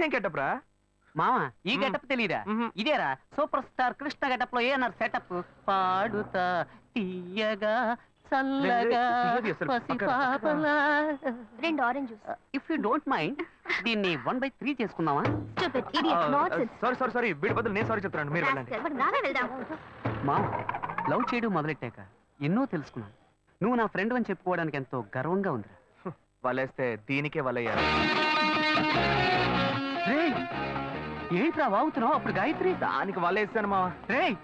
ఇదేం కెట్టప్రా మామ ఈ. గెటప్ తెలియదా ఇదేరా సూపర్ స్టార్ కృష్ణ గెటప్లో ఏనారు సెటప్ పాడుతా తీయగా చల్లగా రెండు orange if you don't mind దీన్ని వన్ బై త్రీ చేసుకుందామా? సారీ సారీ సారీ వీడి బదులు నేను సారీ చెప్తున్నాను మీరు వెళ్ళండి. మామ లవ్ చేయడం మొదలెట్టాక ఎన్నో తెలుసుకున్నాను. నువ్వు నా ఫ్రెండ్ అని చెప్పుకోవడానికి ఎంతో గర్వంగా ఉందిరా. వలేస్తే దీనికే వలయ్యారు. ఏంట్రా వాగుతున్నావు? అప్పుడు గాయత్రి? దానికి వలేస్తాను మా రేయ్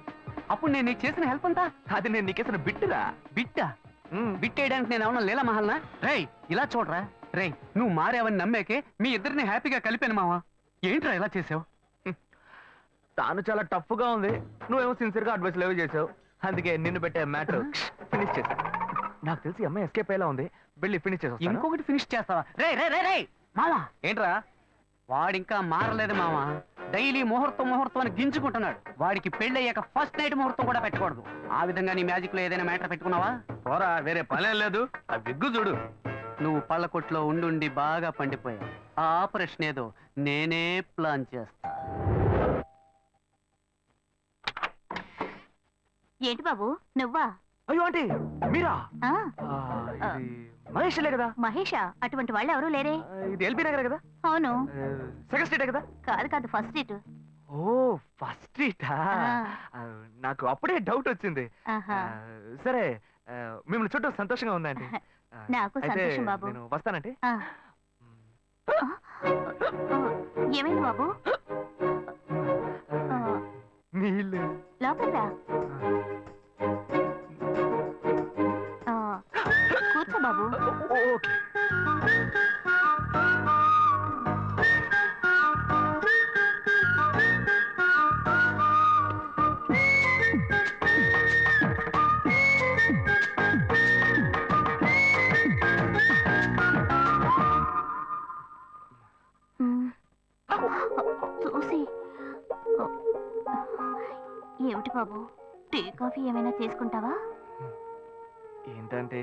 అప్పుడు నేను నీకు చేసిన హెల్ప్ అంతా? అది నేను నీకేసిన బిట్టురా. బిట్టా? బిట్టేయడానికి నేను ఏమన్నా లీలా మహల్నా? రేయ్ ఇలా చూడరా. రేయ్ నువ్వు మారావని నమ్మేకే మీ ఇద్దరిని హ్యాపీగా కలిపాను మావా. ఏంట్రా ఇలా చేసావు? తాను చాలా టఫ్గా ఉంది. నువ్వేమో సిన్సియర్గా అడ్వైస్ లేవు చేసావు. అందుకే నిన్ను పెట్టే మ్యాటర్ ఫినిష్ చేశా. నాకు తెలిసి ఈ అమ్మాయి ఎస్కేప్ అయ్యేలా ఉంది. వెళ్ళి ఫినిష్ చేసా ఇంకొకటి ఫినిష్ చేస్తావా? రే రే రే రే మావా. ఏంట్రా? వాడింకా మారలేదు మావా. డైలీ ముహూర్తం ముహూర్తం అని గింజుకుంటున్నాడు. వాడికి పెళ్ళి అయ్యాక ఫస్ట్ నైట్ ముహూర్తం కూడా పెట్టకూడదు. ఆ విధంగా నీ మ్యాజిక్లో ఏదైనా మ్యాటర్ పెట్టుకున్నావా? పోరా వేరే పనే లేదు. ఆ విగ్గు చూడు. నువ్వు పళ్ళ కొట్లో ఉండుండి బాగా పండిపోయావు. ఆ ఆపరేషన్ ఏదో నేనే ప్లాన్ చేస్తా. ఏంటి బాబు నువ్వా? అయ్యో ఆంటీ మీరా? ఆ, మహేష్లే కదా? మహేషా? అటువంటి వాళ్ళు ఎవరూ లేరే. ఆ, ఇది ఎల్బీ నగర్ కదా? అవును. సెకండ్ స్ట్రీటే కదా? కాదు కాదు ఫస్ట్ డేట్ ఓ ఫస్ట్ స్ట్రీటా? ఆ. నాకు అప్పుడే డౌట్ వచ్చింది. ఆ, సరే ఆ, మిమ్మల్ని చూడటం సంతోషంగా ఉందండి ఆ, నాకు అయితే సంతోషం బాబు. నేను వస్తానంటే? ఆ. ఆ, ఏమైంది బాబు? ఆ, నీళ్ళు. లోపలికి రా. ఆ, బాబు. చూసి. ఏమిటి బాబు? టీ కాఫీ ఏమైనా తీసుకుంటావా? ఏంటంటే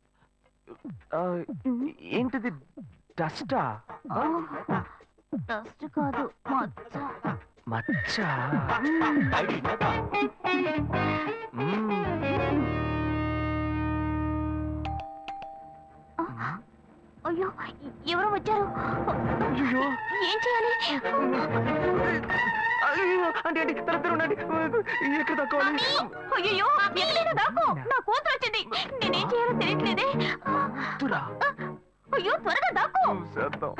ఏంటిది? డస్టా? డస్ట్ కాదు మచ్చ. అయ్యో ఎవరో వచ్చారు. అయ్యో ఏం చేయాలి? అంటే అంటే తల తెర ఉండండి. ఎక్కడ తక్కువాలి అయ్యో ఎక్కడైనా దాకో నా కూతురు వచ్చింది. నేనేం చేయాలో తెలియట్లేదే. తురా. అయ్యో త్వరగా దాకో చేద్దాం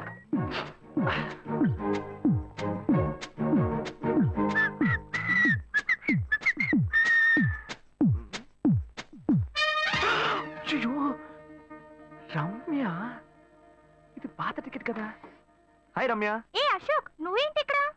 రమ్య. ఇది పాత టికెట్ కదా. హాయ్ రమ్య. ఏ అశోక్ ఇక్కడ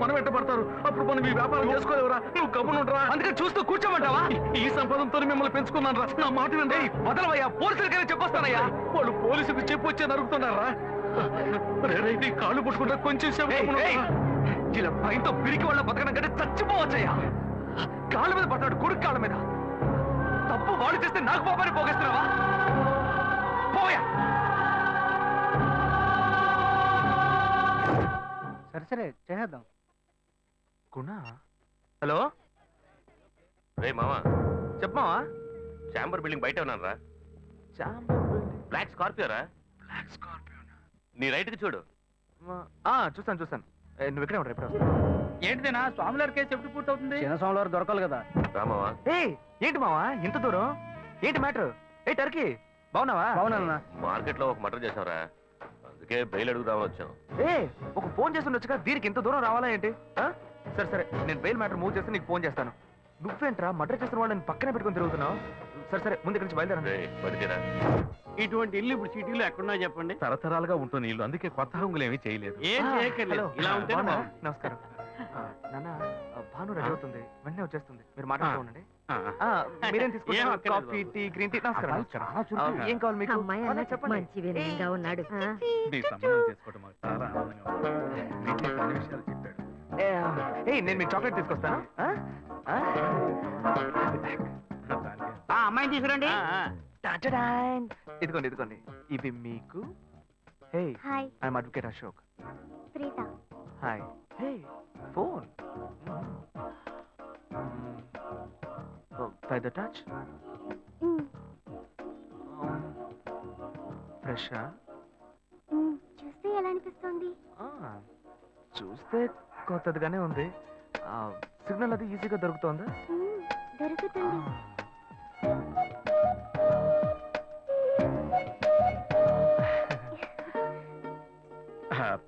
మనం వెంట పడతారు? అప్పుడు మనం ఈ వ్యాపారం చేసుకోలేవురా. నువ్వు కబుర్లు ఉండరా అందుకని చూస్తూ కూర్చోమంటావా? ఈ సంపదంతో మిమ్మల్ని పెంచుకున్నాను రా నా మాట వినండి వదలవయ్యా. పోలీసులకైనా చెప్పొస్తానయ్యా. వాళ్ళు పోలీసులకు చెప్పు వచ్చే నరుగుతున్నారా రే, రే, నీ కాళ్ళు పుట్టుకుంటా కొంచెం సేపు? ఇలా భయంతో పిరికి వాళ్ళ బతకడం కంటే చచ్చిపోవచ్చయ్యా. కాళ్ళ మీద పడతాడు కొడుకు కాళ్ళ మీద. తప్పు వాడు చేస్తే నాకు పాపాన్ని పోగేస్తున్నావా? పోయా సరే సరే చేద్దాం గుణ? హలో? రే మామా చెప్పమావా చాంబర్ బిల్డింగ్ బయట ఉన్నాను రా. Chamber building. బ్లాక్ స్కార్పియో రా. బ్లాక్ స్కార్పియో నీ. రైట్కి చూడు. ఆ చూస్తాను చూస్తాను. ఏ, నువ్వు ఇక్కడే ఉంటా ఇప్పుడు. ఏంటిదేనా స్వామివారి కేసు ఎప్పుడు పూర్తవుతుంది? చిన్న స్వామివారు దొరకాలి కదా. రా మావా. ఏయ్ ఏంటి మావా? ఇంత దూరం? ఏంటి మ్యాటర్? ఏ టర్కీ బాగున్నావా? బాగున్నా మార్కెట్లో ఒక మర్డర్ చేసావురా అందుకే బెయిల్ అడుగుదామని వచ్చాం ఏ ఒక ఫోన్ చేసి ఉండొచ్చుగా దీనికి ఇంత దూరం రావాలా ఏంటి? ఆ? సరే సరే నేను బెయిల్ మ్యాటర్ మూవ్ చేస్తే నీకు ఫోన్ చేస్తాను. నువ్వేంట్రా మర్డర్ చేసిన వాళ్ళని పక్కనే పెట్టుకొని తిరుగుతున్నావు? సరే సరే ముందు ఇక్కడి నుంచి బయలుదేరండి. ఇటువంటి ఇల్లు ఇప్పుడు సిటీలో ఎక్కడున్నా చెప్పండి. తరతరాలుగా ఉంటుంది ఇల్లు అందుకే కొత్త హంగులు ఏమీ చేయలేదు. ఏం ఆ, చేయక్కర్లేదు. హలో. ఇలా ఉంటే బాగున్నారా? నమస్కారం. ఆ, నాన్న ఆ, భాను రెడీ అవుతుంది. వెంటనే వచ్చేస్తుంది. మీరు మాట్లాడుతూ ఆ. ఉండండి. ఆ, ఆ, మీరేం ఏం తీసుకుంటారు అక్కర్లేదు కాఫీ బాబు. Tea green tea? నమస్కారం నమస్కారం. ఆ, ఏం కావాలి మీకు? అమ్మాయి ఆ, అన్న చెప్పండి. మంచి వినయంగా ఉన్నాడు. ఆ, నీ సంబంధం చేసుకోవడం మాకు చాలా ఆనందంగా ఉంది. నీకే కొన్ని విషయాలు చెప్పాడు. ఏ, నేను మీకు చాక్లెట్ తీసుకొస్తాను. ఆ? ఆ? దానికే ఆ అమ్మాయిని తీసుకురండి. టాటాడాన్. ఇదిగోండి ఇదిగోండి. ఇవి మీకు. Hey hi I'm advocate Ashok Preetha. Hi hey phone by the touch ఫ్రెషా చూస్తే ఎలా అనిపిస్తుంది? చూస్తే కొత్తదిగానే ఉంది. సిగ్నల్ అది ఈజీగా దొరుకుతోందా? దొరుకుతుంది.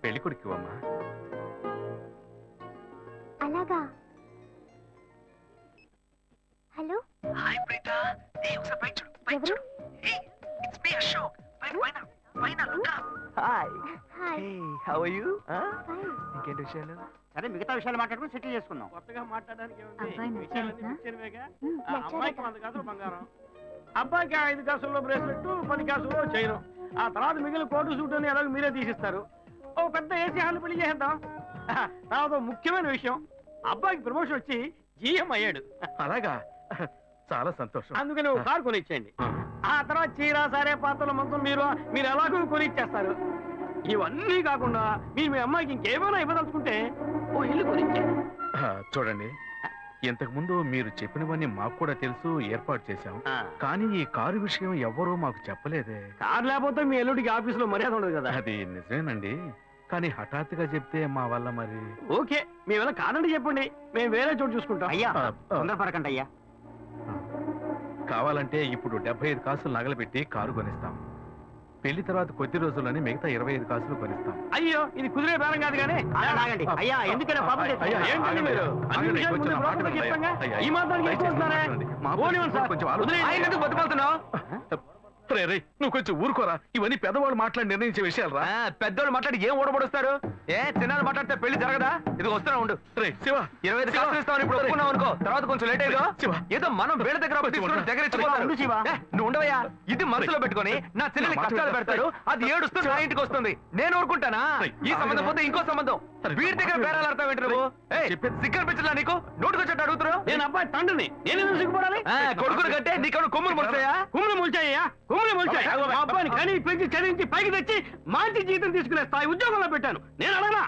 పెళ్ళి కొడుకు అమ్మా అలాగా. హలో? హాయ్ ప్రీత. ఏ ఒకసారి పైకి చూడు ఎవరు? చూడు. ఏ ఇట్స్ మీ అశోక్. పైన పైన పైన look hi. Hi. Hey are you ఇంకేంటి విషయాలు? సరే మిగతా విషయాలు మాట్లాడుకుని సెటిల్ చేసుకుందాం. కొత్తగా మాట్లాడడానికి ఏముంది? అబ్బాయి ఆ అమ్మాయికి. వంద బంగారం. అబ్బాయికి ఐదు కాసుల్లో బ్రేస్లెట్ పది కాసుల్లో చైను. ఆ తర్వాత మిగిలిన కోటు సూట్ అని ఎలాగో మీరే తీసిస్తారు. ఓ పెద్ద ఏసీ హాల్ పెళ్ళి చేద్దాం తర్వాత ఓ ముఖ్యమైన విషయం. అబ్బాయికి ప్రమోషన్ వచ్చి జీఎం అయ్యాడు. అలాగా? చాలా సంతోషం. అందుకని ఒక కారు కొనిచ్చేయండి. ఆ, ఆ తర్వాత చీర సారే పాత్రల మొత్తం మీరు మీరు ఎలాగో కొనిచ్చేస్తారు. ఇవన్నీ కాకుండా మీరు మీ అమ్మాయికి ఇంకేమైనా ఇవ్వదలుచుకుంటే ఓ ఇల్లు ఆ, చూడండి. ఇంతకు ముందు మీరు చెప్పినవన్నీ మాకు కూడా తెలుసు ఏర్పాటు చేశాం. కానీ ఈ కారు విషయం ఎవ్వరూ మాకు చెప్పలేదే. కారు లేకపోతే మీ ఎల్లుడికి ఆఫీసులో మర్యాద ఉండదు కదా. అది నిజమేనండి. కానీ హఠాత్తుగా చెప్తే మా వల్ల మరి? ఓకే మేము ఇలా కాదండి చెప్పండి. మేము వేరే చోటు చూసుకుంటాం. అయ్యా ఆ, ఆ, తొందరపడకండి అయ్యా. కావాలంటే ఇప్పుడు డెబ్బై ఐదు కాసులు నగలబెట్టి కారు కొనిస్తాం. పెళ్ళి తర్వాత కొద్ది రోజుల్లోనే మిగతా ఇరవై ఐదు కాసులు కొనిస్తాం అయ్యో ఇది కుదిరే బేరం కాదు కానీ ఆగండి అయ్యా ఎందుకైనా పాపం అయ్యా, తెచ్చుకోండి. అయ్యా, ఏంటండి ఆగండి, మీరు? అన్ని ఆగండి, విషయాలు కొంచెం ముందు చెప్పంగా? అయ్యా, ఈ మాత్రానికి దయచేసి ఎక్కువ వస్తున్నారా? మాట్లాడండి. మా పోనివ్వండి సార్. కొంచెం ఆలోచన- వదిలేయండి. ఆయన ఎందుకు బతుకుతున్నావు రే, రే, నువ్వు కొంచెం ఊరుకోరా. ఇవన్నీ పెద్దవాళ్ళు మాట్లాడి నిర్ణయించే విషయాలు రా పెద్దోళ్ళు మాట్లాడి ఏం ఓడబడుస్తారు ఏ చిన్నాళ్ళు మాట్లాడితే పెళ్ళి జరగదా? ఇది వస్తున్నా ఉండు. రే శివ. ఇరవై ఐదు ఇస్తామని ఇప్పుడు అనుకో తర్వాత కొంచెం లేట్ అయ్యో శివ. ఏదో మనం వేరే దగ్గర. దగ్గర నువ్వు ఉండవయ్యా? ఇది మనసులో పెట్టుకొని నా మాట కష్టాలు విను. పెడతారు అది ఏడుస్తూ నా ఇంటికి వస్తుంది. నేను ఊరుకుంటానా? ఈ సంబంధం పోతే ఇంకో సంబంధం. వీడి దగ్గర బేరాలు ఆడతావు ఏంటి నువ్వు? పిచ్చలా నీకు? నోటుకొచ్చేట్టు అడుగుతున్నావు? నేను అబ్బాయి తండ్రిని. నేను సిగ్గుపడాలి? కొడుకులు నీకెవరు కొమ్ములు ముడతాయా కుమ్ములు మొలిచాయ్యా. కుమ్ములు మొలిచాయి బాబాయ్, మా అబ్బాయిని బాబాయ్. కని పెంచి చదివించి పైకి తెచ్చి మంచి జీతం తీసుకునే స్థాయి ఉద్యోగంలో పెట్టాను. నేను అడగనా?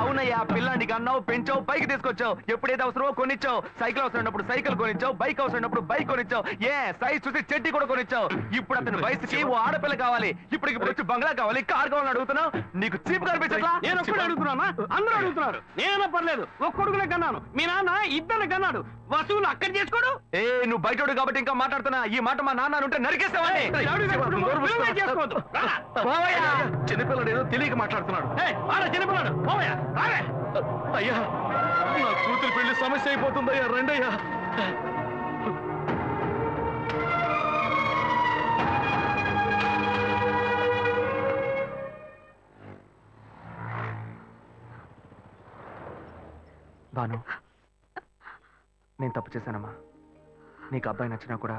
అవునయ్యా పిల్లానికి అన్నావు పెంచావు పైకి తీసుకొచ్చావు. ఎప్పుడైతే అవసరమో కొనిచ్చావు. సైకిల్ అవసరం ఉన్నప్పుడు సైకిల్ కొనిచ్చావు బైక్ అవసరం ఉన్నప్పుడు బైక్ కొనిచ్చావు. ఏ సైజ్ చూసి చెట్టి కూడా కొనిచ్చావు. ఇప్పుడు అతని వయసుకి ఓ ఆడపిల్ల కావాలి. ఇప్పుడు ఇప్పుడు వచ్చి బంగ్లా కావాలి కార్ కావాలని అడుగుతున్నావు. నీకు చీప్ కనిపించట్లా? నేను ఒక్కడే అడుగుతున్నానా? అందరూ అడుగుతున్నారు. నేనైనా పర్లేదు. ఒక్క కొడుకునే కన్నాను. మీ నాన్న ఇద్దరు కన్నాడు. వసూలు అక్కడ చేసుకోడు? ఏ నువ్వు బయటోడు కాబట్టి ఇంకా మాట్లాడుతున్నా. ఈ మాట మా నాన్న ఉంటే నరికేస్తావని పోవయ్యా. చిన్నపిల్లడు ఏదో తెలియక మాట్లాడుతున్నాడు. చిన్నపిల్లాడు. అయ్యా నా కూతురు పెళ్ళి సమస్య అయిపోతుందయ్యా రండయ్యా. బాను నేను తప్పు చేశానమ్మా. నీకు అబ్బాయి నచ్చినా కూడా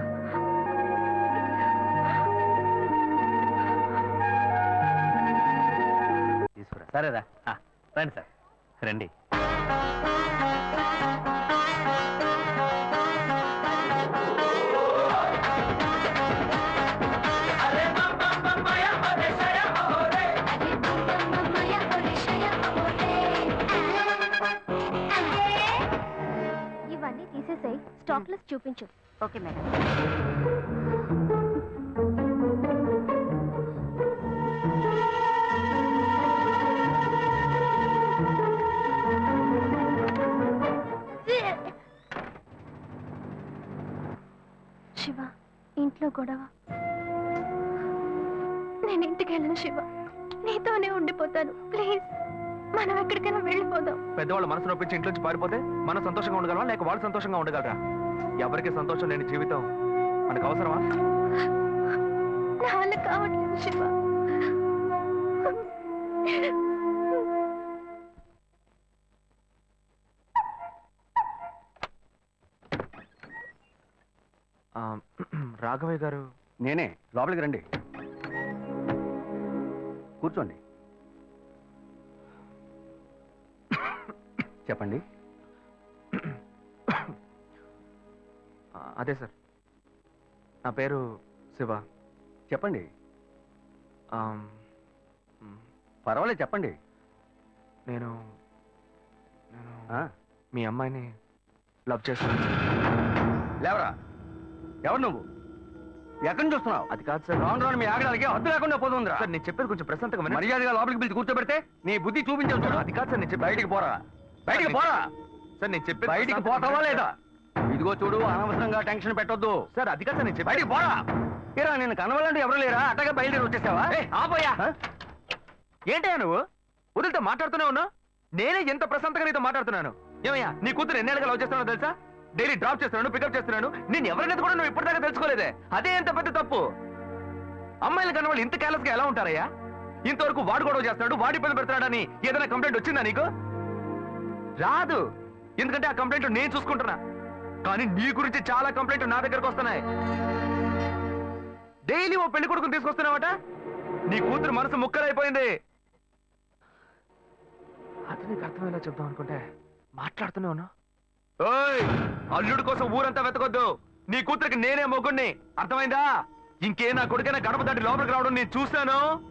సరేరా. రండి సార్. రండి. ఇవన్నీ తీసేసాయి. స్టాక్లెస్ చూపించు. Okay madam. పెద్దవాళ్ళ మనసు నొప్పించి ఇంట్లోంచి పారిపోతే మనం సంతోషంగా ఉండగలమా లేక వాళ్ళు సంతోషంగా ఉండగలరా? ఎవరికి సంతోషం లేని జీవితం మనకు అవసరమా? రాఘవయ్య గారు. నేనే. లోపలికి రండి. కూర్చోండి. చెప్పండి. అదే సార్. నా పేరు శివ. చెప్పండి. పర్వాలేదు చెప్పండి. నేను నేను ఆ, మీ అమ్మాయిని లవ్ చేస్తాను లేవరా? ఎవరు నువ్వు? ఎక్కడి చూస్తున్నావు అది కాదు సార్. రాను రాను మీ ఆగడానికి హద్దు లేకుండా పోతుందిరా. సార్ నేను చెప్పేది కొంచెం ప్రశాంతంగా. మర్యాదగా లోపలికి పిలిచి కూర్చోబెడితే నీ బుద్ధి చూపించావు చూడు అది కాదు సార్ నేను చెప్పేది. బయటికి పోరా. బయటికి పోరా. సార్ నేను చెప్పేది బయటికి పోతావా లేదా? ఇదిగో చూడు అనవసరంగా టెన్షన్ పెట్టొద్దు. సార్ అది కాదు నేను బయటికి పోరా. ఏరా నేను కనవాలంటే ఎవరు లేరా? అట్టగా బయలుదేరి వచ్చేసావా? ఆపోయా? ఏంటయ్యా నువ్వు? వదిలితో మాట్లాడుతూనే ఉన్నావు? నేనే ఎంత ప్రశాంతంగా నీతో మాట్లాడుతున్నాను. ఏమయ్యా నీ కూతురు ఎన్నేళ్ళగా లవ్ చేస్తున్నావు తెలుసా? డైలీ డ్రాప్ చేస్తున్నాను పికప్ చేస్తున్నాను. నేను ఎవరినైతే కూడా నువ్వు ఇప్పటిదాకా తెలుసుకోలేదే. అదే ఎంత పెద్ద తప్పు? అమ్మాయిలు కన్న వాళ్ళు ఇంత కేర్లెస్గా ఎలా ఉంటారయ్యా? ఇంతవరకు వాడు గొడవ చేస్తున్నాడు వాడి ఇబ్బంది పెడతాడని ఏదైనా కంప్లైంట్ వచ్చిందా నీకు? రాదు. ఎందుకంటే ఆ కంప్లైంట్ నేను చూసుకుంటున్నా. కానీ నీ గురించి చాలా కంప్లైంట్ నా దగ్గరకు వస్తున్నాయి. డైలీ ఓ పెళ్ళి కొడుకుని తీసుకొస్తున్నావట? నీ కూతురు మనసు ముక్కలైపోయింది. అతనికి అర్థమయ్యేలా చెప్దాం అనుకుంటే మాట్లాడుతూనే ఉన్నా. ఓయ్ అల్లుడు కోసం ఊరంతా వెతకొద్దు. నీ కూతురికి నేనే మొగ్గుణ్ణి అర్థమైందా? ఇంకే నా కొడుకైనా గడప దాటి లోపలికి రావడం నేను చూశాను.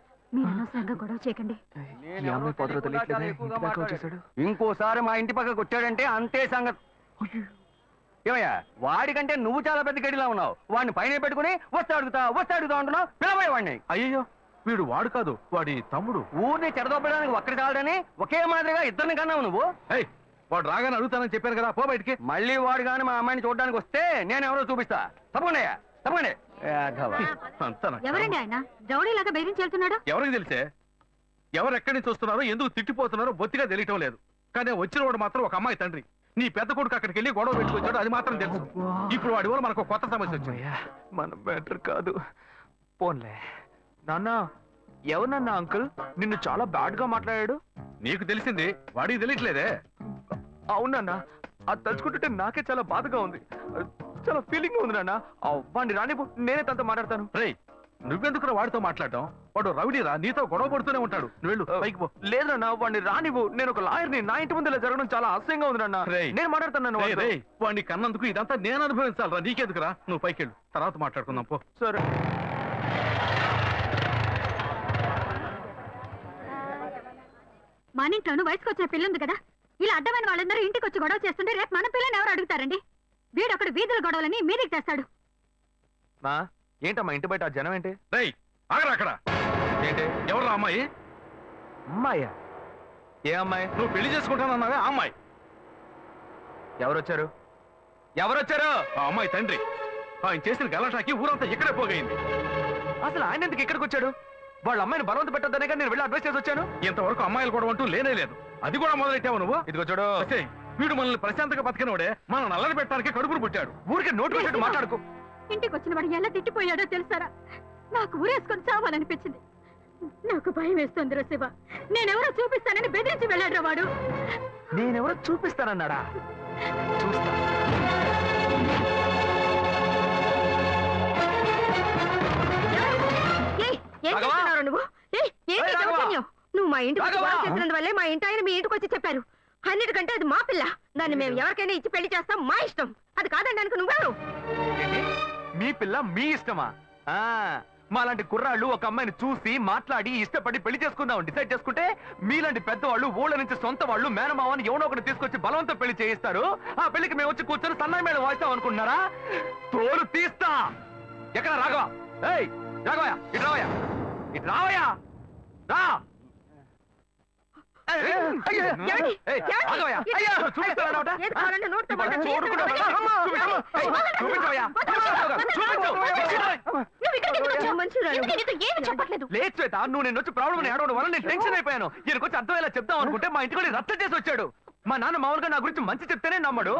మీరు అనవసరంగా గొడవ చేయకండి. ఇంకోసారి మా ఇంటి పక్కకు వచ్చాడంటే అంతే సంగతి. ఏమయ్యా వాడికంటే నువ్వు చాలా పెద్ద గడిలా ఉన్నావు. వాడిని పైన పెట్టుకుని వస్తా అడుగుతా వస్తా అడుగుతా అంటున్నావు పిలవయ్య వాడిని. అయ్యయ్యో వీడు వాడు కాదు వాడి తమ్ముడు. ఊరిని చెడదొప్పడానికి ఒక్కడి చాలడని ఒకే మాదిరిగా ఇద్దరిని కన్నావు నువ్వు? ఏయ్ వాడు రాగానే అడుగుతానని చెప్పాను కదా పో బయటికి. మళ్ళీ వాడు గాని మా అమ్మాయిని చూడడానికి వస్తే నేను ఎవరో చూపిస్తా. తప్పకుండా తప్పకుండా. ఎవరండి ఆయన? ఎవరికి తెలిసే? ఎవరు ఎక్కడి నుంచి వస్తున్నారో ఎందుకు తిట్టిపోతున్నారో బొత్తిగా తెలియటం లేదు. కానీ వచ్చిన వాడు మాత్రం ఒక అమ్మాయి తండ్రి. నీ పెద్ద కొడుకు అక్కడికి వెళ్ళి గొడవ పెట్టుకొచ్చాడు అది మాత్రం తెలుసు. ఇప్పుడు వాడి వల్ల మనకు కొత్త సమస్య వచ్చింది. మన బెటర్ కాదు. పోన్లే. నాన్న ఎవరన్నా అంకుల్? నిన్ను చాలా బ్యాడ్గా మాట్లాడాడు. నీకు తెలిసింది వాడికి తెలియట్లేదే. అవునన్నా అది తలుచుకుంటుంటే నాకే చాలా బాధగా ఉంది. చాలా ఫీలింగ్ ఉంది నాన్న. ఆ, వాడిని రాని నేనే తనతో మాట్లాడతాను. రేయ్ నువ్వెందుకురా వాడితో మాట్లాడటం? వాడు రౌడీరా నీతో గొడవ పడుతూనే ఉంటాడు. నువ్వు వెళ్ళు పైకి పో. లేదు నాన్న వాడిని రానివ్వు నేను ఒక లాయర్ని నా ఇంటి ముందు ఇలా జరగడం చాలా అసహ్యంగా ఉంది నాన్న. రేయ్. నేను మాట్లాడతాను వాడిని కన్నందుకు ఇదంతా నేను అనుభవించాలరా నీకెందుకురా? నువ్వు పైకి వెళ్ళు. తర్వాత మాట్లాడుకుందాం పో. సరే. మన ఇంట్లోనూ వయసుకు వచ్చిన పిల్ల ఉంది కదా. ఇలా అడ్డమైన వాళ్ళందరూ ఇంటికి వచ్చి గొడవ చేస్తుంటే రేపు మన పిల్లని ఎవరు అడుగుతారండి? వీడు అక్కడ వీధుల గొడవలని మీదికి తెస్తాడు. మా ఏంటమ్మా ఇంటి బయట ఆ జనం ఏంటి? రేయ్ ఆగరా అక్కడ. ఏంటి? ఎవరు అమ్మాయి? అమ్మాయ్యా ఏ అమ్మాయి? నువ్వు పెళ్ళి చేసుకుంటానన్నావే ఆ అమ్మాయి. ఎవరొచ్చారు? ఎవరొచ్చారు? ఆ అమ్మాయి తండ్రి. ఆయన చేసిన గలాటాకి ఊరంతా ఇక్కడే పోగైంది. అసలు ఆయన ఎందుకు ఇక్కడికి వచ్చాడు? వాళ్ళ అమ్మాయిని బలవంత పెట్టద్దనే కానీ నేను వెళ్ళి అడ్వైస్ చేసి వచ్చాను. ఇంతవరకు అమ్మాయిలు కూడా అంటూ లేనే లేదు. అది కూడా మొదలెట్టావు నువ్వు? ఇదిగో చూడు. వీడు మనల్ని ప్రశాంతంగా బతికినోడే మన నల్లని పెట్టడానికి కడుపును పుట్టాడు. ఊరికి నోటు మాట్లాడుకో. ఇంటికి వచ్చిన వాడు ఎలా తిట్టిపోయాడో తెలుసారా? నాకు ఊరేసుకొని చావాలనిపించింది. నాకు భయం వేస్తుంది శివ. నేనెవరో చూపిస్తానని బెదిరించి వెళ్ళాడు వాడు. నేనెవరో చూపిస్తానన్నాడా? చూస్తా. ఏం? చేస్తున్నావు నువ్వు? నువ్వు మా ఇంటికి చేసినందువల్లే మా ఇంటి ఆయన మీ ఇంటికి వచ్చి చెప్పారు. అన్నిటికంటే అది మా పిల్ల. దాన్ని మేము ఎవరికైనా ఇచ్చి పెళ్ళి చేస్తాం మా ఇష్టం. అది కాదండానికి నువ్వెవరు? ఏంటి? మీ పిల్ల మీ ఇష్టమా? ఆ మాలాంటి కుర్రాళ్ళు ఒక అమ్మాయిని చూసి మాట్లాడి ఇష్టపడి పెళ్ళి చేసుకుందాం డిసైడ్ చేసుకుంటే మీలాంటి పెద్దవాళ్ళు ఊళ్ళ నుంచి సొంత వాళ్ళు మేనమావని ఎవడో ఒకటి తీసుకొచ్చి బలవంతం పెళ్ళి చేయిస్తారు. ఆ పెళ్ళికి మేము వచ్చి కూర్చొని సన్నాయి మీద వాయిస్తాం అనుకుంటున్నారా? తోలు తీస్తా. ఎక్కడ రాఘవ? ఏయ్ రాఘవయ్య ఇటు రావయ్యా. ఇటు రావయ్యా. రా. లేదు శ్వేత నువ్వు నేను వచ్చి ప్రాబ్లం ఏడవడం వల్ల నేను టెన్షన్ అయిపోయాను ఈయనకు వచ్చి ఎలా చెప్దాం అనుకుంటే మా ఇంటికి వెళ్ళి రచ్చ చేసి వచ్చాడు మా నాన్న మామూలుగా నా గురించి మంచి చెప్తేనే నమ్మడు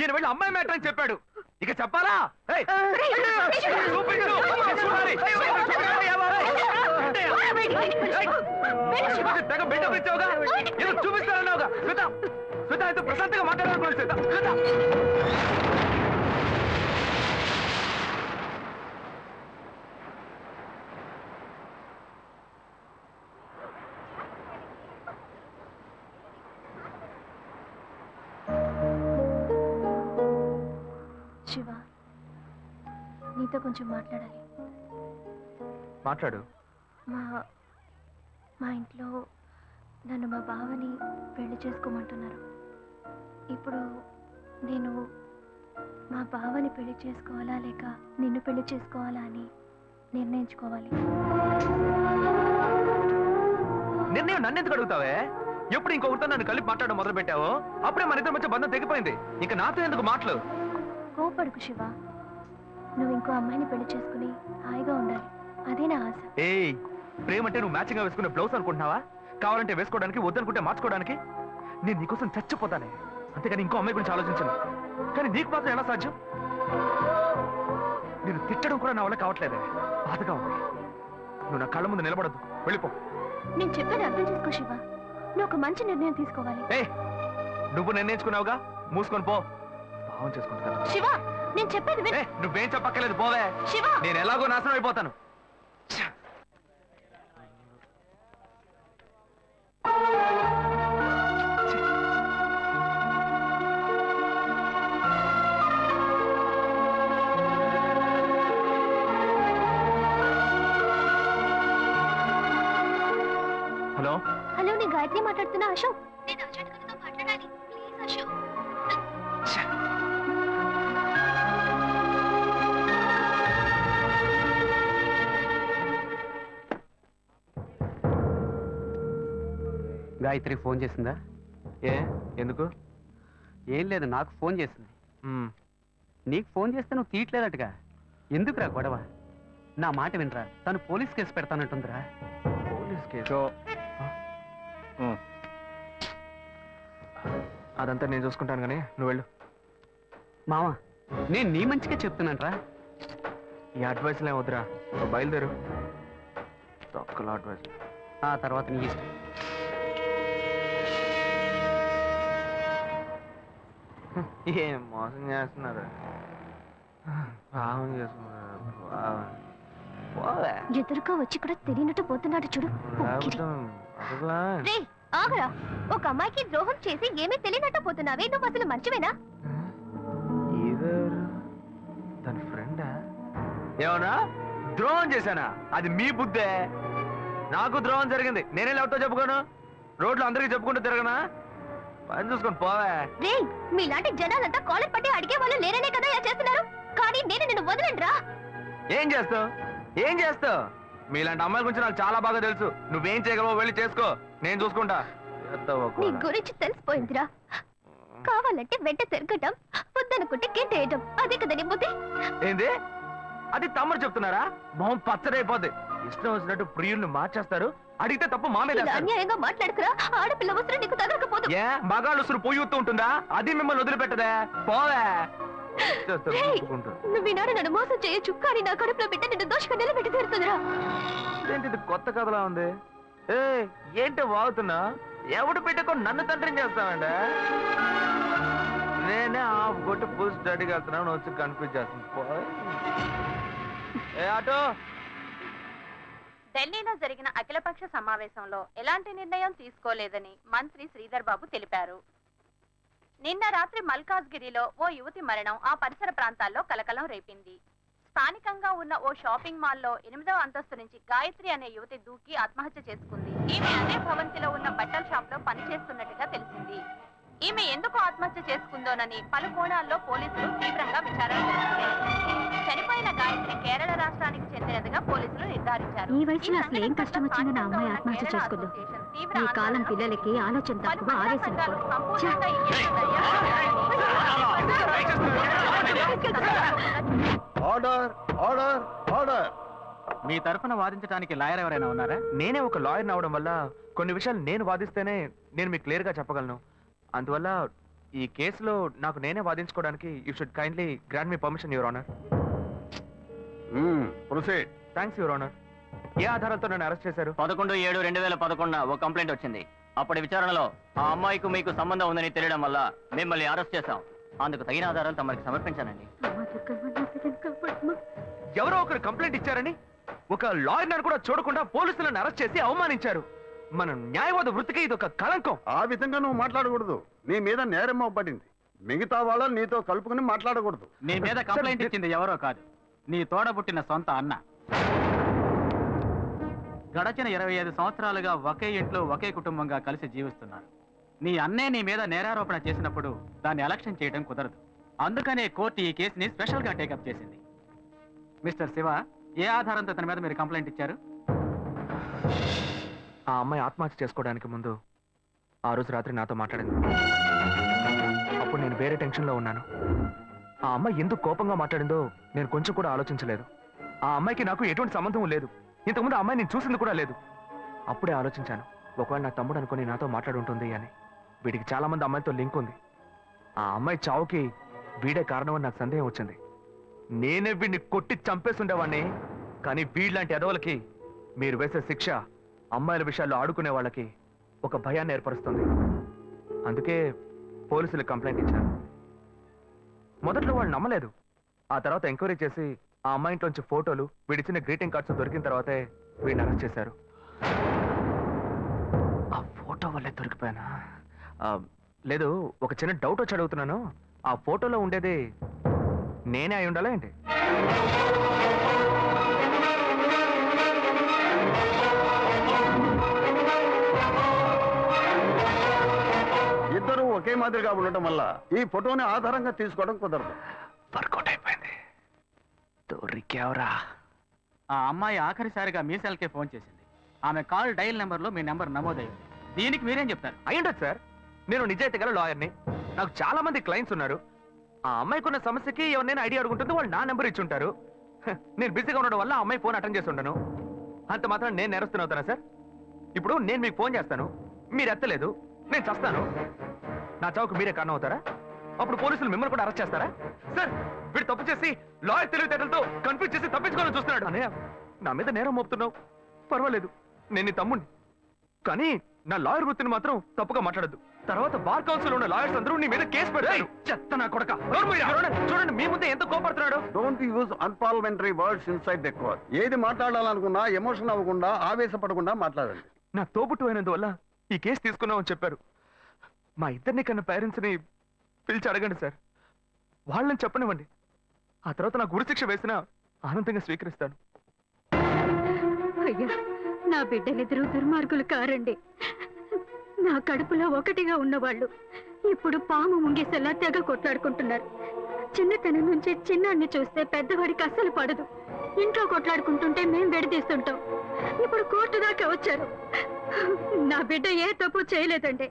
ఈయన వెళ్ళి అమ్మాయి మ్యాటర్ అని చెప్పాడు. ఇక చెప్పాలా తెగ బిల్డప్ ఇచ్చావుగా ఏదో చూపిస్తానన్నావుగా శ్వేత శ్వేత అయితే ప్రశాంతంగా శ్వేత శ్వేత నీతో కొంచెం మాట్లాడాలి. మాట్లాడు. మా మా ఇంట్లో నన్ను మా బావని పెళ్ళి చేసుకోమంటున్నారు. ఇప్పుడు నేను మా బావని పెళ్ళి చేసుకోవాలా లేక నిన్ను పెళ్ళి చేసుకోవాలా అని నిర్ణయించుకోవాలి. నిర్ణయం నన్ను ఎందుకు అడుగుతావే? ఎప్పుడు ఇంకొకరితో నన్ను కలిపి మాట్లాడడం మొదలు పెట్టావో అప్పుడే మన ఇద్దరి మధ్య బంధం తెగిపోయింది. ఇంకా నాతో ఎందుకు మాటలు కోపడుకు శివ. నువ్వు ఇంకో అమ్మాయిని పెళ్ళి చేసుకుని హాయిగా ఉండాలి. అదే నా ఆశ. ఏయ్ ప్రేమ అంటే నువ్వు మ్యాచింగ్గా వేసుకునే బ్లౌజ్ అనుకుంటున్నావా? కావాలంటే వేసుకోవడానికి వద్దనుకుంటే మార్చుకోవడానికి. నేను నీకోసం చచ్చిపోతానే. అంతేగాని ఇంకో అమ్మాయి గురించి ఆలోచించను. కానీ నీకు మాత్రం ఎలా సాధ్యం? నేను తిట్టడం కూడా నా వల్ల కావట్లేదే. బాధగా ఉంది. నువ్వు నా కళ్ళ ముందు నిలబడద్దు. వెళ్ళిపో. నేను చెప్పేది అర్థం చేసుకో శివ. నువ్వు ఒక మంచి నిర్ణయం తీసుకోవాలి. ఏ నువ్వు నిర్ణయించుకున్నావుగా? మూసుకొని పో. భావం చేసుకుంటా శివ నేను చెప్పేది విను. ఏ నువ్వేం చెప్పక్కర్లేదు పోవే. శివ! నేను ఎలాగో నాశనం అయిపోతాను. హలో? హలో నేను గాయత్రి మాట్లాడుతున్నా అశోక్. గాయత్రి ఫోన్ చేసిందా? ఏ? ఎందుకు? ఏం లేదు నాకు ఫోన్ చేసింది. నీకు ఫోన్ చేస్తే నువ్వు తీయట్లేదటగా. ఎందుకురా గొడవ? నా మాట వినరా. తను పోలీస్ కేసు పెడతానంటుందిరా. Police case? అదంతా నేను చూసుకుంటాను కానీ నువ్వు వెళ్ళు. మావా నేను నీ మంచిగా చెప్తున్నానరా. ఈ అడ్వైస్లే నువ్వు బయలుదేరు. తొక్కల అడ్వైస్ ఆ తర్వాత నీ ఇష్టం. ఏం మోసం చేస్తున్నారు? పావం చేస్తున్నారు. పోవే. ఎదురుగా వచ్చి కూడా తెలియనట్టు పోతున్నాడు చూడు. లేకపోతే అసలా రే ఆగరా. ఒక అమ్మాయికి ద్రోహం చేసి ఏమీ తెలియనట్టు పోతున్నావే? నువ్వు అసలు మంచివేనా? తన ఫ్రెండా? ఏమన్నా? ద్రోహం చేశానా? అది మీ బుద్ధే. నాకు ద్రోహం జరిగింది. నేనే లేవటో చెప్పుకోను. రోడ్లు అందరికీ చెప్పుకుంటూ తిరగనా? పని చూసుకొని పోవే. రే మీలాంటి జనాలంతా కాలర్ పట్టి అడిగే వాళ్ళు లేరనే కదా ఇలా చేస్తున్నారు. కానీ నేను నిన్ను వదలండ్రా. ఏం చేస్తావు? ఏం చేస్తావు? మీలాంటి అమ్మాయిల గురించి నాకు చాలా బాగా తెలుసు. నువ్వేం చేయగలవో వెళ్ళి చేసుకో. నేను చూసుకుంటా. నీ. గురించి తెలిసిపోయిందిరా. కావాలంటే వెంట తిరగటం వద్దనుకుంటే గెంటేయటం అదే కదా నీ బుద్ధి. ఏంది? అది తమ్ముడు చెప్తున్నారా? మొహం పచ్చడైపోద్ది ఇష్టం వచ్చినట్టు ప్రియుల్ని మార్చేస్తారు. అడిగితే తప్పు మా మీద ఇలా వేస్తారు. అన్యాయంగా మాట్లాడుకురా? ఆడపిల్ల వస్త్రం నీకు తగలకపోదు. ఏ? మగాళ్ళు ఉసురు పొయ్యి ఊత్తూ ఉంటుందా? అది మిమ్మల్ని వదిలిపెట్టదే. పోవే. చేస్తారు రేయ్, ఒప్పుకుంటూ. నువ్వు ఈనాడు నన్ను మోసం చేయొచ్చు కానీ నా కడుపులో బిడ్డ నిన్ను దోషగా నిలబెట్టి తీరుతుందిరా. ఇదేంటి ఇది కొత్త కథలా ఉంది? ఏ ఏంటి వాగుతున్నా? ఎవడు పెట్టుకొని నన్ను తండ్రిని చేస్తావండి? నేనే ఆఫ్ కొట్టి ఫుల్ స్టడీకి వెళ్తున్నాను వచ్చి కన్ఫ్యూజ్ చేస్తుంది పోయ్. ఏ ఆటో? ఢిల్లీలో జరిగిన అఖిలపక్ష సమావేశంలో ఎలాంటి నిర్ణయం తీసుకోలేదని మంత్రి శ్రీధర్ బాబు తెలిపారు. నిన్న రాత్రి మల్కాజ్గిరిలో ఓ యువతి మరణం ఆ పరిసర ప్రాంతాల్లో కలకలం రేపింది. స్థానికంగా ఉన్న ఓ షాపింగ్ మాల్లో ఎనిమిదవ అంతస్తు నుంచి గాయత్రి అనే యువతి దూకి ఆత్మహత్య చేసుకుంది. ఈమె అదే భవంతిలో ఉన్న బట్టల షాప్లో పనిచేస్తున్నట్టుగా తెలిసింది. ఈమె ఎందుకు ఆత్మహత్య చేసుకుందోనని పలు కోణాల్లో పోలీసులు ఈ వయసులో అసలు ఏం కష్టం ఆ అమ్మాయి ఆత్మహత్య చేసుకుందో. ఈ కాలం పిల్లలకి ఆలోచన తక్కువ ఆవేశం ఆర్డర్ ఆర్డర్ ఆర్డర్. మీ తరఫున వాదించడానికి లాయర్ ఎవరైనా ఉన్నారా? నేనే ఒక లాయర్ అవడం వల్ల కొన్ని విషయాలు నేను వాదిస్తేనే నేను మీకు క్లియర్గా చెప్పగలను. అందువల్ల ఈ కేసులో నాకు నేనే వాదించుకోవడానికి you should kindly grant me permission your honour. Proceed thanks your honour ఏ ఆధారంతో నన్ను అరెస్ట్ చేశారు? పదకొండు ఏడు రెండు వేల పదకొండున ఓ కంప్లైంట్ వచ్చింది. అప్పటి విచారణలో ఆ అమ్మాయికి మీకు సంబంధం ఉందని తెలియడం వల్ల మిమ్మల్ని అరెస్ట్ చేశాం. అందుకు తగిన ఆధారాలు తమరికి సమర్పించానండి. ఎవరో ఒకరు కంప్లైంట్ ఇచ్చారని ఒక లాయర్ కూడా చూడకుండా పోలీసులను అరెస్ట్ చేసి అవమానించారు. మన న్యాయవాద వృత్తికి ఇది ఒక కళంకం. ఆ విధంగా నువ్వు మాట్లాడకూడదు. నీ మీద నేరం పడింది మిగతా వాళ్ళని నీతో కలుపుకుని మాట్లాడకూడదు. నీ మీద కంప్లైంట్ ఇచ్చింది ఎవరో కాదు. నీ తోడబుట్టిన సొంత అన్న. గడచిన ఇరవై ఐదు సంవత్సరాలుగా ఒకే ఇంట్లో ఒకే కుటుంబంగా కలిసి జీవిస్తున్నారు. నీ అన్నే నీ మీద నేరారోపణ చేసినప్పుడు దాన్ని ఎలక్షన్ చేయడం కుదరదు. అందుకనే కోర్టు ఈ కేసుని స్పెషల్గా టేకప్ చేసింది. మిస్టర్ శివ ఏ ఆధారంతో తన మీద మీరు కంప్లైంట్ ఇచ్చారు? ఆ అమ్మాయి ఆత్మహత్య చేసుకోవడానికి ముందు ఆ రోజు రాత్రి నాతో మాట్లాడింది. అప్పుడు నేను వేరే టెన్షన్లో ఉన్నాను. ఆ అమ్మాయి ఎందుకు కోపంగా మాట్లాడిందో నేను కొంచెం కూడా ఆలోచించలేదు. ఆ అమ్మాయికి నాకు ఎటువంటి సంబంధం లేదు. ఇంతకుముందు ఆ అమ్మాయి నేను చూసింది కూడా లేదు. అప్పుడే ఆలోచించాను. ఒకవేళ నా తమ్ముడు అనుకుని నాతో మాట్లాడుంటుంది అని. వీడికి చాలా మంది అమ్మాయితో లింక్ ఉంది. ఆ అమ్మాయి చావుకి వీడే కారణమని నాకు సందేహం వచ్చింది. నేనే వీడిని కొట్టి చంపేస్తుండేవాణ్ణి కానీ వీళ్ళంటి ఎదవలకి మీరు వేసే శిక్ష అమ్మాయిల విషయాల్లో ఆడుకునే వాళ్ళకి ఒక భయాన్ని ఏర్పరుస్తుంది. అందుకే పోలీసులకు కంప్లైంట్ ఇచ్చాను. మొదట్లో వాళ్ళు నమ్మలేదు. ఆ తర్వాత ఎంక్వైరీ చేసి ఆ అమ్మాయి ఇంట్లోంచి ఫోటోలు వీడిచ్చిన గ్రీటింగ్ కార్డ్స్ దొరికిన తర్వాతే వీడిని అరెస్ట్ చేశారు. ఆ ఫోటో వల్లే దొరికిపోయానా? లేదు ఒక చిన్న డౌట్ వచ్చి అడుగుతున్నాను. ఆ ఫోటోలో ఉండేది నేనే అయి ఉండాలా ఏంటి? ఇద్దరు ఒకే మాదిరిగా ఉండటం వల్ల ఈ ఫోటోని ఆధారంగా తీసుకోవడం కుదరదు. దొరికావురా. ఆ అమ్మాయి ఆఖరిసారిగా మీ సెల్కే ఫోన్ చేసింది. ఆమె కాల్ డైల్ నెంబర్లో మీ నెంబర్ నమోదైంది. దీనికి మీరేం చెప్తారు? అయ్యుండొచ్చు సార్. నేను నిజాయితీ గల లాయర్ని. నాకు చాలా మంది క్లయింట్స్ ఉన్నారు. ఆ అమ్మాయికి ఉన్న సమస్యకి ఎవరినైనా ఐడియా అడుగుంటుంది వాళ్ళు నా నెంబర్ ఇచ్చి ఉంటారు. నేను బిజీగా ఉండడం వల్ల ఆ అమ్మాయి ఫోన్ అటెండ్ చేసి ఉంటాను అంత మాత్రం నేను నేరస్తున్న అవుతానా సార్? ఇప్పుడు నేను మీకు ఫోన్ చేస్తాను. మీరు ఎత్తలేదు. నేను చస్తాను. నా చావుకు మీరే కారణం అవుతారా అప్పుడు పోలీసులు మిమ్మల్ని కూడా అరెస్ట్ చేస్తారా? సార్ వీడు తప్పు చేసి లాయర్ తెలివితేటలతో కన్ఫ్యూజ్ చేసి తప్పించుకోవాలని చూస్తున్నాడు. అన్నయ్య నా మీద నేరం మోపుతున్నావు. పర్వాలేదు నేను నీ తమ్ముడిని కానీ నా లాయర్ వృత్తిని మాత్రం తప్పుగా మాట్లాడద్దు. తర్వాత బార్ కౌన్సిల్ ఉన్న లాయర్స్ అందరూ నీ మీద కేసు పెడతారు. చెత్త నా కొడక. చూడండి చూడండి మీ ముందే ఎంత కోపడుతున్నాడు. Don't use unparliamentary words inside the court ఏది మాట్లాడాలనుకున్నా ఎమోషన్ అవ్వకుండా ఆవేశపడకుండా మాట్లాడండి. నా తోబుట్టు అయినందువల్ల ఈ కేసు తీసుకున్నామని చెప్పారు. మా ఇద్దరిని కన్న పేరెంట్స్ని పిలిచి అడగండి సార్. వాళ్ళని చెప్పనివ్వండి. ఆ తర్వాత నాకు గురుశిక్ష వేసినా ఆనందంగా స్వీకరిస్తాను. అయ్యా నా బిడ్డలిద్దరూ దుర్మార్గులు కారండి. నా కడుపులో ఒకటిగా ఉన్నవాళ్ళు ఇప్పుడు పాము ముంగేసేలా తెగ కొట్లాడుకుంటున్నారు. చిన్నతనం నుంచి చిన్నాన్ని చూస్తే పెద్దవాడికి అస్సలు పడదు. ఇంట్లో కొట్లాడుకుంటుంటే మేం విడదీస్తుంటాం. ఇప్పుడు కోర్టు దాకా వచ్చారు. నా బిడ్డ ఏ తప్పు చేయలేదండి.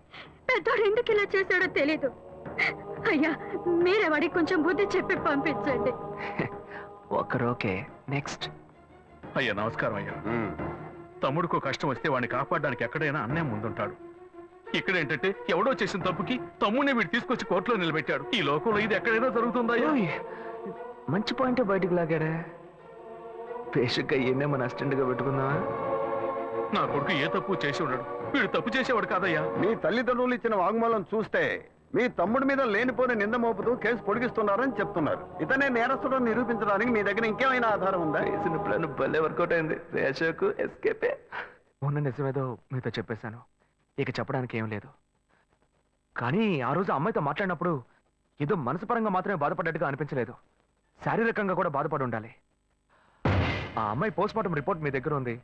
పెద్దోడు ఎందుకు ఇలా చేశాడో తెలీదు. అయ్యా మీరే వాడికి కొంచెం బుద్ధి చెప్పి పంపించండి. ఒకరోకే నెక్స్ట్. అయ్యా నమస్కారం అయ్యా. తమ్ముడికో కష్టం వస్తే వాడిని కాపాడడానికి ఎక్కడైనా అన్నే ముందుంటాడు. ఇక్కడ ఏంటంటే ఎవడో చేసిన తప్పుకి తమ్ముడిని వీడు తీసుకొచ్చి కోర్టులో నిలబెట్టాడు. ఈ లోకంలో ఇది ఎక్కడైనా జరుగుతుందా మంచి పాయింట్ బయటికి లాగాడే బేసిక్గా ఈయనే మన అసిస్టెంట్గా పెట్టుకుందామా నా కొడుకు ఏ తప్పు చేసి ఉండడు. వీడు తప్పు చేసేవాడు కాదయ్యా. మీ తల్లిదండ్రులు ఇచ్చిన వాంగ్మూలం చూస్తే మీ తమ్ముడి మీద లేనిపోని నింద మోపుతూ కేసు పొడిగిస్తున్నారని చెప్తున్నారు. ఇతనే నేరస్తుడు నిరూపించడానికి మీ దగ్గర ఇంకేమైనా ఆధారం ఉందా? వేసిన ప్లాన్ భలే వర్కౌట్ అయింది. రేషోకు ఎస్కేపే ఉన్న నిజమేదో మీతో చెప్పేశాను. ఇక చెప్పడానికి ఏం లేదు. కానీ ఆ రోజు అమ్మాయితో మాట్లాడినప్పుడు ఏదో మనసుపరంగా మాత్రమే బాధపడ్డట్టుగా అనిపించలేదు. శారీరకంగా కూడా బాధపడి ఉండాలి. ఆ అమ్మాయి పోస్ట్మార్టం రిపోర్ట్ మీ దగ్గర ఉంది.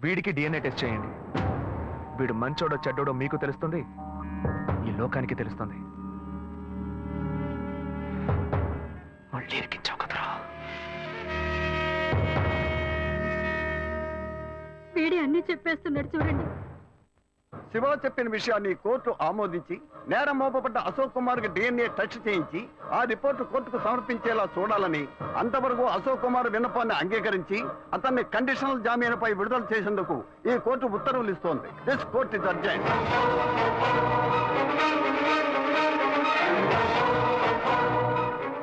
వీడికి డిఎన్ఏ టెస్ట్ చేయండి. వీడు మంచోడో చెడ్డోడో మీకు తెలుస్తుంది. ఈ లోకానికి తెలుస్తుంది. మళ్ళీ ఇరికించావు కదరా. వీడి అన్ని చెప్పేస్తున్నాడు చూడండి. శివ చెప్పిన విషయాన్ని కోర్టు ఆమోదించి నేరం మోపబడ్డ అశోక్ కుమార్కి డిఎన్ఏ టెస్ట్ చేయించి ఆ రిపోర్టు కోర్టుకు సమర్పించేలా చూడాలని అంతవరకు అశోక్ కుమార్ విన్నపాన్ని అంగీకరించి అతన్ని కండిషనల్ జామీనుపై విడుదల చేసేందుకు ఈ కోర్టు ఉత్తర్వులు ఇస్తోంది. This court is urgent